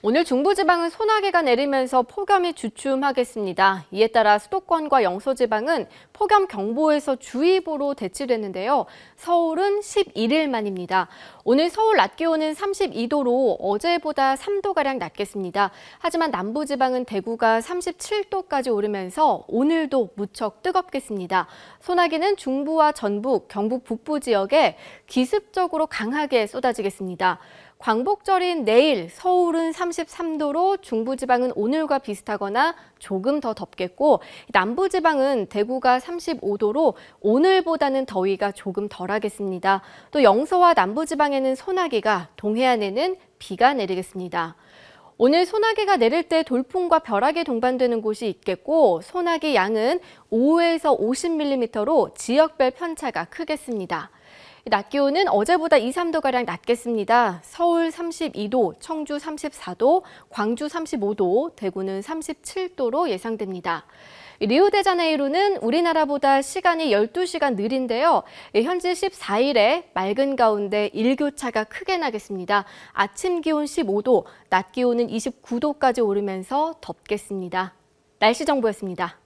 오늘 중부지방은 소나기가 내리면서 폭염이 주춤하겠습니다. 이에 따라 수도권과 영서지방은 폭염 경보에서 주의보로 대치됐는데요. 서울은 11일 만입니다. 오늘 서울 낮 기온은 32도로 어제보다 3도가량 낮겠습니다. 하지만 남부지방은 대구가 37도까지 오르면서 오늘도 무척 뜨겁겠습니다. 소나기는 중부와 전북, 경북 북부 지역에 기습적으로 강하게 쏟아지겠습니다. 광복절인 내일 서울은 33도로 중부지방은 오늘과 비슷하거나 조금 더 덥겠고 남부지방은 대구가 35도로 오늘보다는 더위가 조금 덜하겠습니다. 또 영서와 남부지방에는 소나기가 동해안에는 비가 내리겠습니다. 오늘 소나기가 내릴 때 돌풍과 벼락이 동반되는 곳이 있겠고 소나기 양은 5에서 50mm로 지역별 편차가 크겠습니다. 낮 기온은 어제보다 2, 3도가량 낮겠습니다. 서울 32도, 청주 34도, 광주 35도, 대구는 37도로 예상됩니다. 리우데자네이루는 우리나라보다 시간이 12시간 느린데요. 현지 14일에 맑은 가운데 일교차가 크게 나겠습니다. 아침 기온 15도, 낮 기온은 29도까지 오르면서 덥겠습니다. 날씨 정보였습니다.